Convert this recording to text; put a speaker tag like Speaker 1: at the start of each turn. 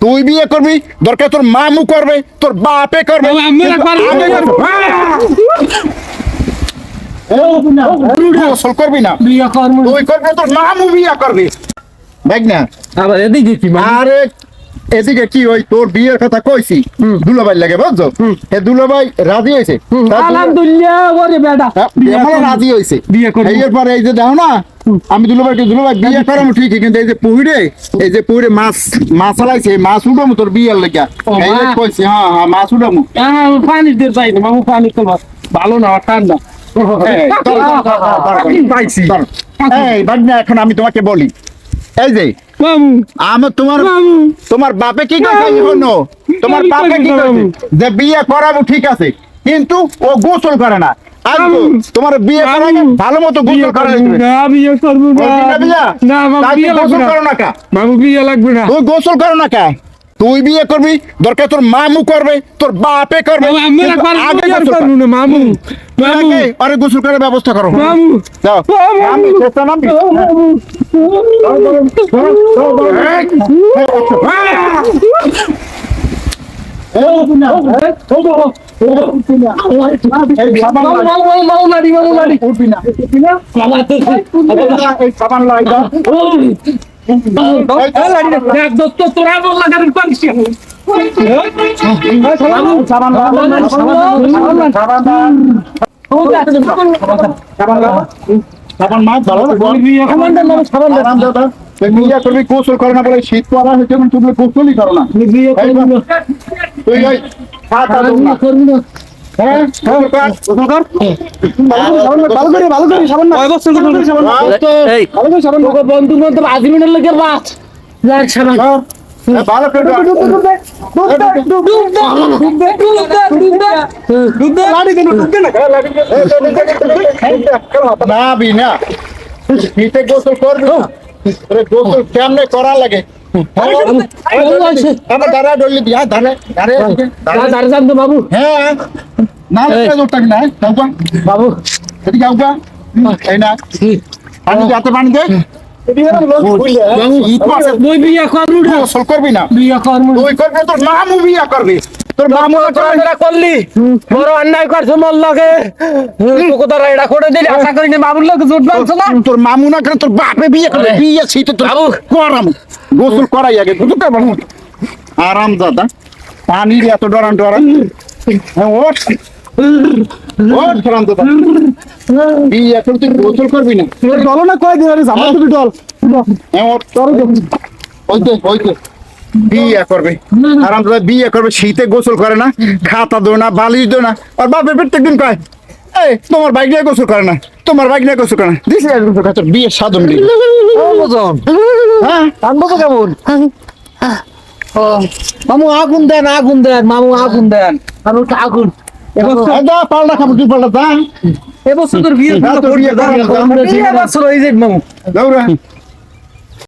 Speaker 1: তুই বিয়ে করবি দরকার তোর মামু করবে তোর বাপে করবে। করব। গোসল করবি না? তুই করবি তোর মামু বিয়ে করবি। দেখ না।
Speaker 2: আবার এদিকে কি মানে?
Speaker 1: আরে এদিকে কি ওই তোর বিয়ের কথা কইছি? দুলাভাই লাগে বুঝছ? দুলাভাই রাজি হয়েছে?
Speaker 2: আলহামদুলিল্লাহ ওরে বেটা।
Speaker 1: হ্যাঁ, রাজি হয়েছে।
Speaker 2: বিয়ে করব।
Speaker 1: এরপরে এই যে দেখো না আমি দুলাভাইকে দুলাভাই বিয়ে করামো ঠিকই কিন্তু এই যে পুহিরে এই যে পুহিরে মাছ মাছ আলাইছে মাছ উঠামো তোর বিয়ের লেগা। এই যে। কইছি হ্যাঁ হ্যাঁ মাছ উঠামো।
Speaker 2: আহ, পানি দিয়ে যাই না মামু পানি তো ভালো না ঠান্ডা।
Speaker 1: এই, এখন আমি তোমাকে বলি। এই যে
Speaker 2: মামু
Speaker 1: আমার তোমার তোমার বাপে কি কইছে শোনো? তোমার বাপে কি যে বিয়ে করাবো ঠিক আছে কিন্তু ও গোসল করে না তোমার বিয়ে করার আগে ভালো মতো গোসল করে
Speaker 2: না বিয়ে করব না
Speaker 1: না বিয়া? গোসল
Speaker 2: না
Speaker 1: করো না কা
Speaker 2: মামু বিয়ে লাগবে না
Speaker 1: তুই গোসল করো না কা তুই বিয়ে করবি দরকার তোর মামু করবে তোর বাপে করবে আগে।
Speaker 2: করব না মামু মামু
Speaker 1: আরে গোসল করার ব্যবস্থা করো
Speaker 2: মামু
Speaker 1: আমি চেষ্টা সাবান। করবি গোসল করে না বলে শীত পড়া হয়েছে তুমি গোসলই করো না হ্যাঁ
Speaker 2: বন্ধু বান্ধব বাস যাক।
Speaker 1: হ্যাঁ,
Speaker 3: না
Speaker 1: না বি না শীতে গোসল করবি গোসল কেমনে করা লাগে
Speaker 2: বাবু
Speaker 1: হ্যাঁ না
Speaker 2: বাবু
Speaker 1: এদিকে যাওগা এই না পানি দে, পানি দে
Speaker 2: তুই বিয়ে করবি না
Speaker 1: তুই করবি তোর বিয়া করবি তোর মামু
Speaker 2: এটা করলি। বড় অন্যায় করছে মোর লগে। তোকে তারা এটা করে দিলি আশা করি না বাবুর লোক জোট বাঁধছে না।
Speaker 1: তোর মামু না করে তোর বাপে বিয়ে করবে? বিয়ে শীতে তোর
Speaker 2: বাবু।
Speaker 1: করাম গোসল করাই আগে কর বাবু আরাম দাদা পানির এত ডরান ডরান। হ্যাঁ ওঠ। ওঠ ডরান দাদা। বিয়ে করে তুই গোসল করবি না?
Speaker 3: ডলো না কয় দিন আরে জামা তুমি ডল।
Speaker 1: হ্যাঁ ওঠ। ওইতে ওইতে বিয়ে করবে। আরাম দাদা বিয়ে করবে শীতে গোসল করে না খাতা দো না বালিশ দো না। আর বাপের প্রত্যেক দিন কয় এই তোমার বাইক নিয়ে গোসল করে না তোমার বাইক নিয়ে গোসল করে না। দিস গোসল করে তোর বিয়ে সাধন হ্যাঁ?
Speaker 3: কেমন? মামু আগুন দেন আগুন দেন মামু আগুন দেন।
Speaker 2: আমি আগুন।
Speaker 1: পাল্টা খাব তুই পাল্টা
Speaker 2: এবছর তোর বিয়ে
Speaker 1: হ্যাঁ, বিয়ে।
Speaker 2: বিয়ে বছর হয়ে মামু।
Speaker 1: দৌড়া